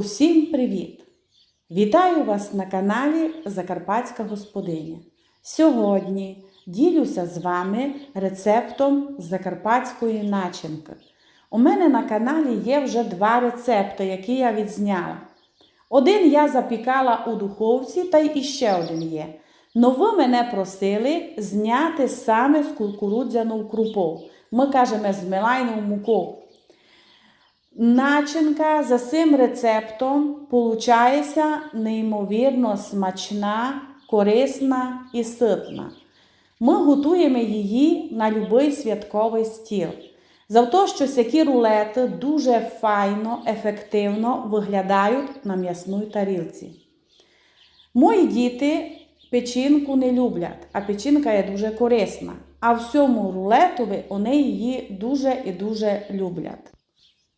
Усім привіт! Вітаю вас на каналі Закарпатська Господиня. Сьогодні ділюся з вами рецептом закарпатської начинки. У мене на каналі є вже два рецепти, які я відзняла. Один я запікала у духовці, та й іще один є. Но ви мене просили зняти саме з кукурудзяну крупу. Ми кажемо з мелайною мукою. Начинка за цим рецептом получається неймовірно смачна, корисна і ситна. Ми готуємо її на будь-який святковий стіл. За те, що всякі рулети дуже файно, ефективно виглядають на м'ясній тарілці. Мої діти печінку не люблять, а печінка є дуже корисна. А в цьому рулетові вони її дуже і дуже люблять.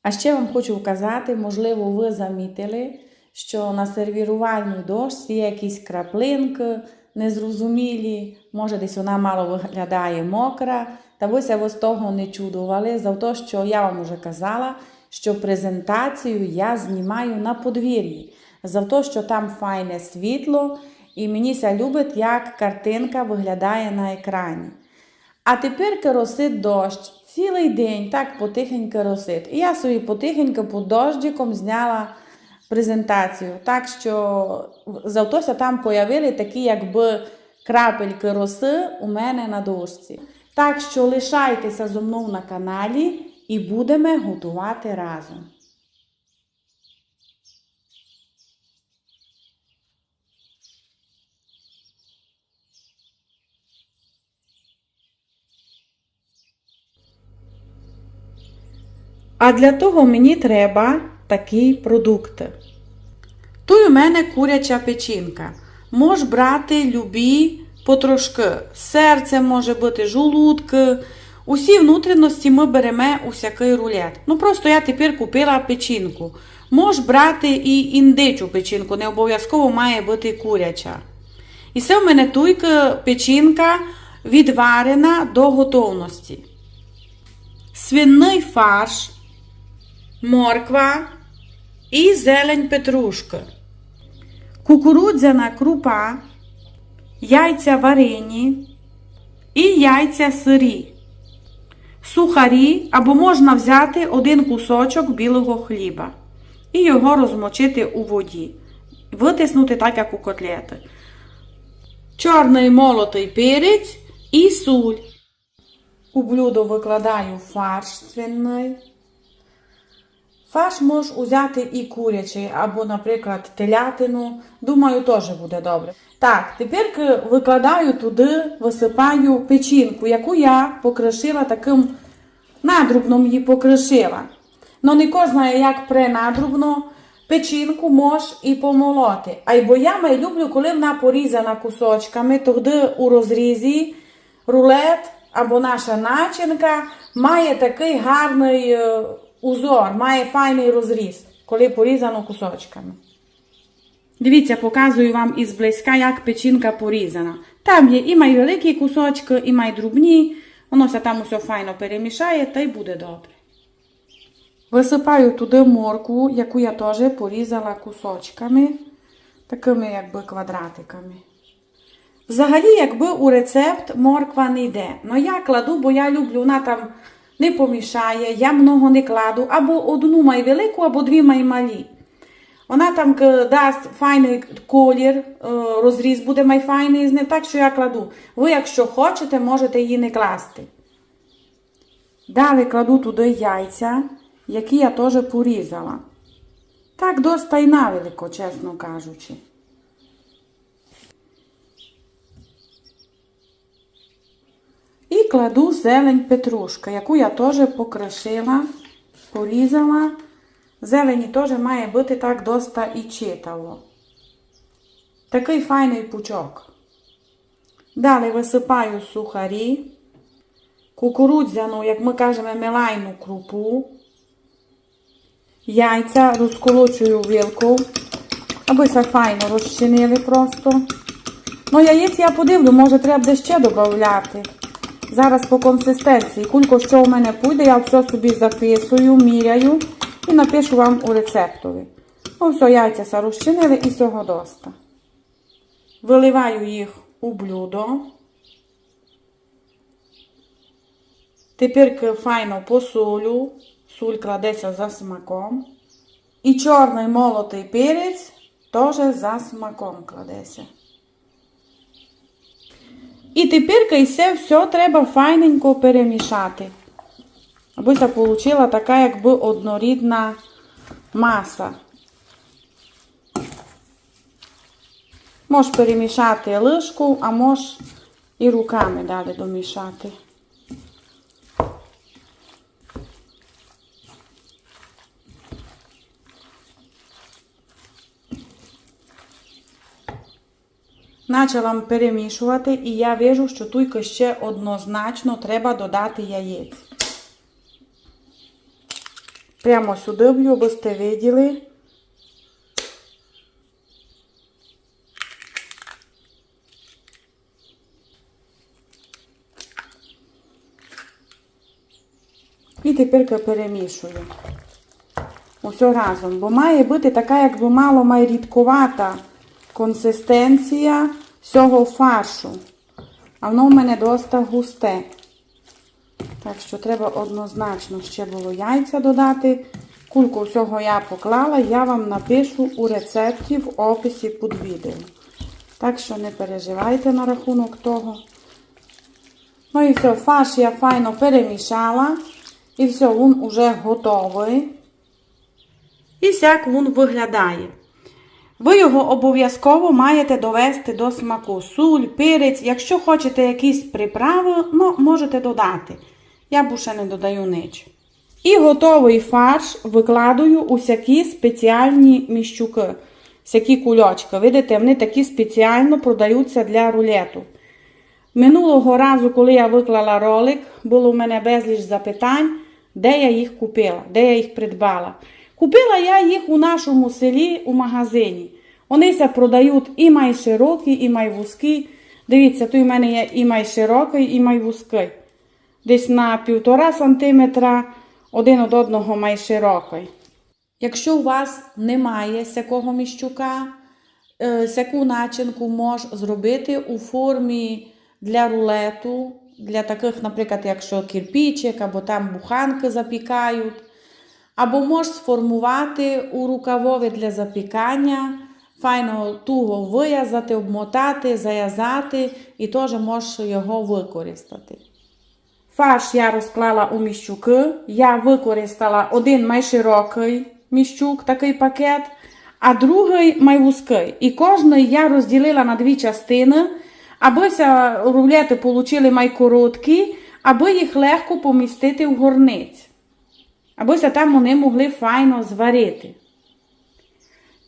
А ще вам хочу вказати, можливо, ви замітили, що на сервірувальній дошці є якісь краплинки незрозумілі, може десь вона мало виглядає мокра. Та ви ви з того не чудували, за те, що я вам вже казала, що презентацію я знімаю на подвір'ї, за те, що там файне світло, і мені ся любить, як картинка виглядає на екрані. А тепер керосить дощ. Цілий день так потихенько росить. І я собі потихеньку під дождиком зняла презентацію. Так що завтося там появили такі, якби крапельки роси у мене на дошці. Так що лишайтеся зо мною на каналі і будемо готувати разом. А для того мені треба такі продукти. Тут у мене куряча печінка. Мож брати любі потрошки. Серце може бути, жолудки. Усі внутрішності ми беремо у всякий рулет. Ну просто я тепер купила печінку. Мож брати і індичу печінку, не обов'язково має бути куряча. І це в мене туйка печінка відварена до готовності. Свиний фарш, морква і зелень петрушки, кукурудзяна крупа, яйця варені і яйця сирі, сухарі або можна взяти один кусочок білого хліба і його розмочити у воді, витиснути так, як у котлети. Чорний молотий перець і суль. У блюдо викладаю фарш свиний. Фарш можеш взяти і курячий, або, наприклад, телятину. Думаю, теж буде добре. Так, тепер викладаю туди, висипаю печінку, яку я покришила таким надрубном її покришила. Ну, не кожен знає, як пренадрубно печінку мож і помолоти. А й бо я май люблю, коли вона порізана кусочками, тоді у розрізі рулет або наша начинка має такий гарний е, узор, має файний розріз, коли порізано кусочками. Дивіться, показую вам із близька, як печінка порізана. Там є і май великі кусочки, і май дрібні. Воно все там усе файно перемішає, та й буде добре. Висипаю туди моркву, яку я теж порізала кусочками, такими якби квадратиками. Взагалі, якби у рецепт морква не йде. Ну я кладу, бо я люблю, вона там не помішає, я много не кладу, або одну май велику, або дві май малі. Вона там дасть файний колір, е, розріз буде май файний з ним, так що я кладу. Ви, якщо хочете, можете її не класти. Далі кладу туди яйця, які я теж порізала. Так доста й навелико, чесно кажучи. І кладу зелень петрушка, яку я теж покришила, порізала. Зелені теж має бути так доста і читало. Такий файний пучок. Далі висипаю сухарі, кукурудзяну, як ми кажемо, мелайну крупу. Яйця розколочую вилку, аби все файно розчинили просто. Ну, яєць я подивлю, може треба де ще додати. Зараз по консистенції. Кулько, що в мене пойде, я все собі записую, міряю і напишу вам у рецептові. Ну, все, яйця розчинили і цього доста. Виливаю їх у блюдо. Тепер файно посолю. Суль кладеться за смаком. І чорний молотий перець теж за смаком кладеться. І тепер кайсе все, треба файненько перемішати. Аби це получила така якби однорідна маса. Можеш перемішати лишку, а можеш і руками далі домішати. Почала перемішувати, і я вижу, що тут ще однозначно треба додати яєць. Прямо сюди б'ю, аби сте виділи. І тепер перемішую. Усе разом, бо має бути така, якби мало має рідкувата консистенція цього фаршу. А воно в мене доста густе. Так що треба однозначно ще було яйця додати. Кульку всього я поклала, я вам напишу у рецепті в описі під відео. Так що не переживайте на рахунок того. Ну і все, фарш я файно перемішала. І все, він уже готовий. І сяк він виглядає. Ви його обов'язково маєте довести до смаку. Суль, перець. Якщо хочете якісь приправи, ну, можете додати. Я більше не додаю ніч. І готовий фарш викладаю у всякі спеціальні міщуки, всякі кульочки. Видите, вони такі спеціально продаються для рулету. Минулого разу, коли я виклала ролик, було у мене безліч запитань, де я їх купила, де я їх придбала. Купила я їх у нашому селі у магазині. Вони се продають і май широкі, і май вузькі. Дивіться, тут у мене є і май широкий, і май вузький. Десь на півтора сантиметра один від одного май широкий. Якщо у вас немає сякого міщука, е, сяку начинку можеш зробити у формі для рулету, для таких, наприклад, якщо кирпичик, або там буханки запікають. Або можеш сформувати у рукавові для запікання, файно туго виязати, обмотати, зав'язати і теж можеш його використати. Фарш я розклала у міщуки. Я використала один майширокий міщук, такий пакет, а другий майвузький. І кожний я розділила на дві частини, аби рулети отримали майкороткі, аби їх легко помістити в горниць. Аби там вони могли файно зварити.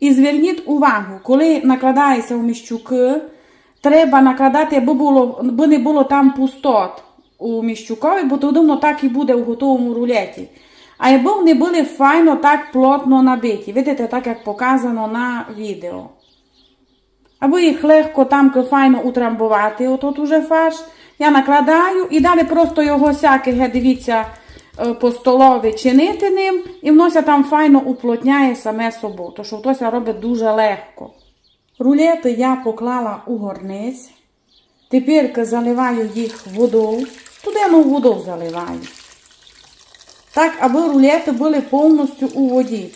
І зверніть увагу, коли накладається в міщуки, треба накладати, аби, було, аби не було там пустот у міщукові, бо воно так і буде в готовому рулеті. А аби вони були файно так плотно набиті. Видите, так як показано на відео. Аби їх легко там файно утрамбувати, отут уже фарш, я накладаю і далі просто його сяке, дивіться, по столові чинити ним, і воно там файно уплотняє саме собою, то що то робить дуже легко. Рулети я поклала у горниць. Тепер заливаю їх водою, студену воду заливаю. Так, аби рулети були повністю у воді.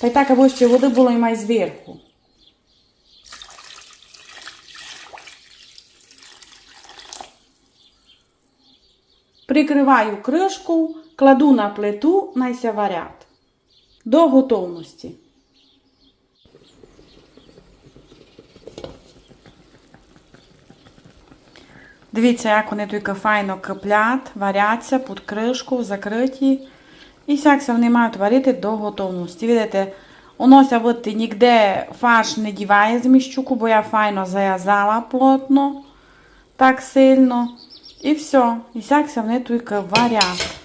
Та й так, аби ще води було і май зверху. Прикриваю кришку, кладу на плиту, найся варять. До готовності. Дивіться, як вони тільки файно киплять, варяться під кришку, закриті. І всякся вони мають варити до готовності. Видите, вонося видите, ніде фарш не діває з міщуку, бо я файно зав'язала плотно, так сильно. І все. І всякся вони тільки варять.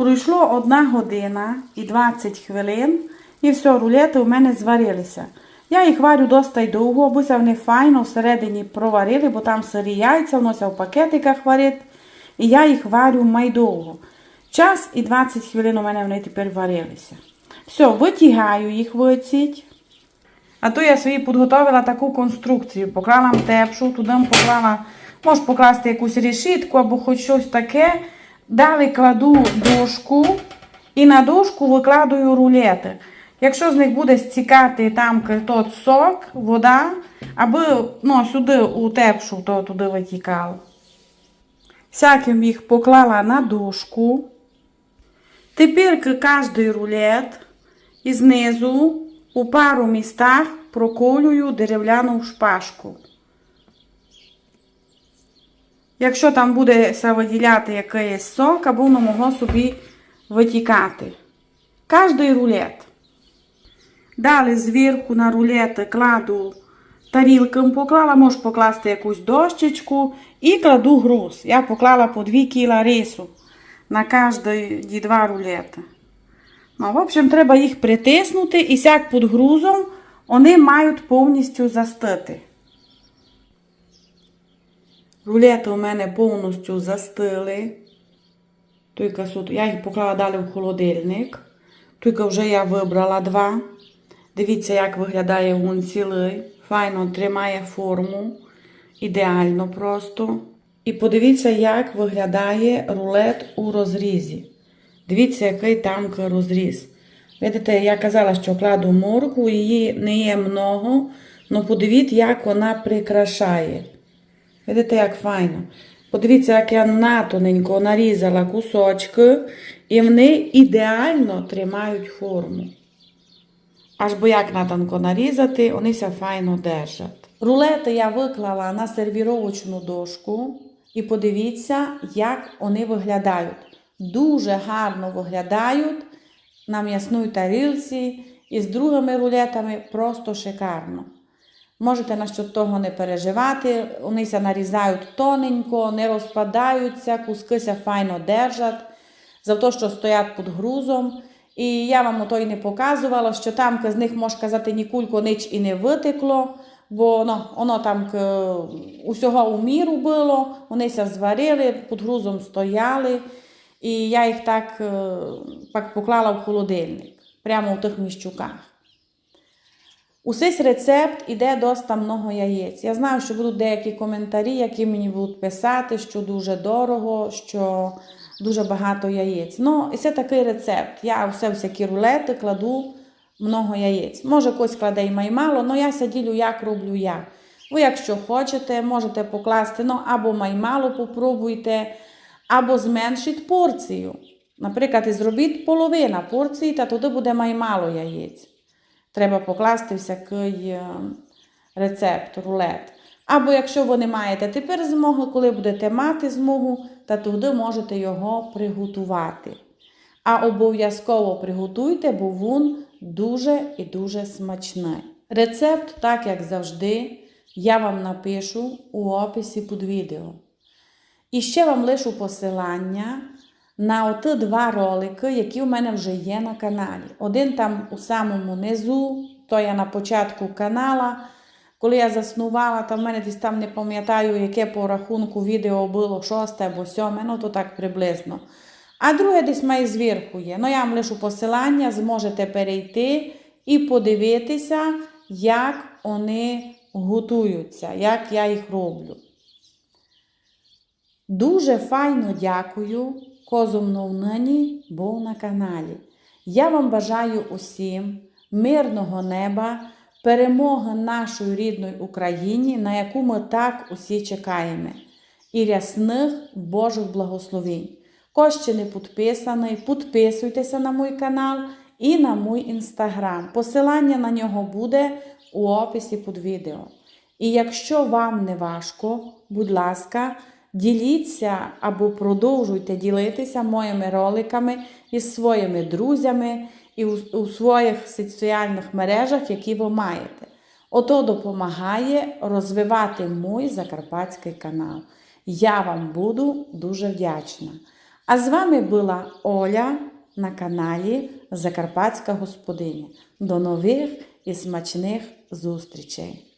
Пройшло одна година і 20 хвилин, і все, рулети у мене зварилися. Я їх варю досить довго, бо вони файно всередині проварили, бо там сирі яйця, воно в пакетиках варить. І я їх варю майдовго. Час і 20 хвилин у мене вони тепер варилися. Все, витягаю їх виціть. А то я собі підготовила таку конструкцію. Поклала тепшу, туди поклала, можеш покласти якусь решітку або хоч щось таке. Далі кладу дошку і на дошку викладаю рулети. Якщо з них буде стікати там тот сок, вода, аби ну, сюди у тепшу, то туди витікало. Всяким їх поклала на дошку. Тепер кожний рулет і знизу у пару містах проколюю дерев'яну шпажку. Якщо там буде виділяти якийсь сок, або воно могло собі витікати. Кожний рулет. Далі зверху на рулети кладу тарілкам, поклала, можеш покласти якусь дощечку і кладу груз. Я поклала по 2 кіла рису на кожні два рулети. Ну, в общем, треба їх притиснути і сяк під грузом вони мають повністю застити. Рулети у мене повністю застили. Тільки я їх поклала далі в холодильник. Тільки вже я вибрала два. Дивіться, як виглядає він цілий. Файно тримає форму. Ідеально просто. І подивіться, як виглядає рулет у розрізі. Дивіться, який там розріз. Видите, я казала, що кладу моркву, її не є много, але подивіться, як вона прикрашає. Видите, як файно. Подивіться, як я натоненько нарізала кусочки, і вони ідеально тримають форму. Аж бо як натонко нарізати, вони ся файно держать. Рулети я виклала на сервіровочну дошку. І подивіться, як вони виглядають. Дуже гарно виглядають на м'ясній тарілці і з другими рулетами просто шикарно. Можете насчет того не переживати, вони ся нарізають тоненько, не розпадаються, кускися файно держать, за те, що стоять під грузом. І я вам ото й не показувала, що там з них, можна казати, ні кулько ніч і не витекло, бо ну, воно там усього у міру було, вони ся зварили, під грузом стояли. І я їх так, е, поклала в холодильник, прямо в тих міщуках. Усесь рецепт іде доста много яєць. Я знаю, що будуть деякі коментарі, які мені будуть писати, що дуже дорого, що дуже багато яєць. Ну, і це такий рецепт. Я все всякі рулети кладу много яєць. Може, когось кладе й маймало, але я сиділю, як роблю я. Ви, якщо хочете, можете покласти ну, або маймало попробуйте, або зменшіть порцію. Наприклад, і зробіть половина порції, та туди буде маймало яєць. Треба покласти всякий е, рецепт, рулет. Або якщо ви не маєте тепер змоги, коли будете мати змогу, та туди можете його приготувати. А обов'язково приготуйте, бо він дуже і дуже смачний. Рецепт, так як завжди, я вам напишу у описі під відео. І ще вам лишу посилання на оті два ролики, які у мене вже є на каналі. Один там у самому низу, то я на початку канала. Коли я заснувала, то в мене десь там не пам'ятаю, яке по рахунку відео було шосте або сьоме, ну то так приблизно. А друге десь має зверху є. Ну, я вам лишу посилання, зможете перейти і подивитися, як вони готуються, як я їх роблю. Дуже файно дякую, козумно нині був на каналі. Я вам бажаю усім мирного неба, перемоги нашої рідної Україні, на яку ми так усі чекаємо, і рясних Божих благословень. Хто ще не підписаний, підписуйтеся на мій канал і на мій інстаграм. Посилання на нього буде у описі під відео. І якщо вам не важко, будь ласка, діліться або продовжуйте ділитися моїми роликами із своїми друзями і у, у своїх соціальних мережах, які ви маєте. Ото допомагає розвивати мій закарпатський канал. Я вам буду дуже вдячна. А з вами була Оля на каналі Закарпатська Господиня. До нових і смачних зустрічей!